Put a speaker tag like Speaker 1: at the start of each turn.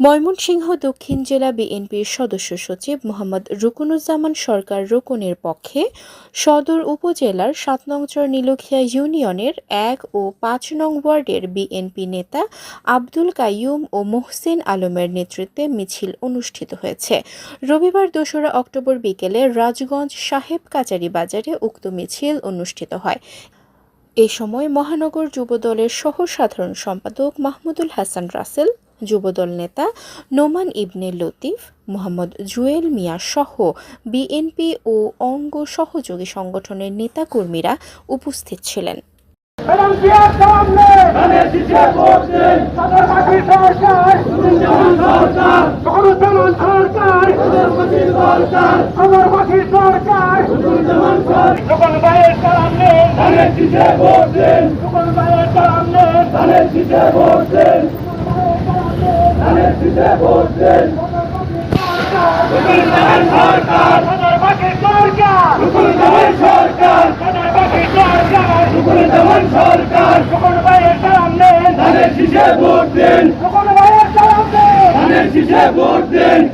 Speaker 1: ময়মনসিংহ দক্ষিণ জেলা বিএনপির সদস্য সচিব মোহাম্মদ রুকুনুজ্জামান সরকার রুকুনের পক্ষে সদর উপজেলার সাত নং চর নীলক্ষিয়া ইউনিয়নের এক ও পাঁচ নং ওয়ার্ডের বিএনপি নেতা আব্দুল কাইয়ুম ও মোহসেন আলমের নেতৃত্বে মিছিল অনুষ্ঠিত হয়েছে। রবিবার দোসরা অক্টোবর বিকেলে রাজগঞ্জ সাহেব কাচারি বাজারে উক্ত মিছিল অনুষ্ঠিত হয়। এ সময় মহানগর যুবদলের সহ সাধারণ সম্পাদক মাহমুদুল হাসান রাসেল যুবদল নেতা নোমান ইবনে লতিফ, মোহাম্মদ জুয়েল মিয়া সহ বিএনপি ও অঙ্গ সহযোগী সংগঠনের নেতাকর্মীরা উপস্থিত ছিলেন।
Speaker 2: সরকার
Speaker 3: ভোট দিন। ভোট দিন।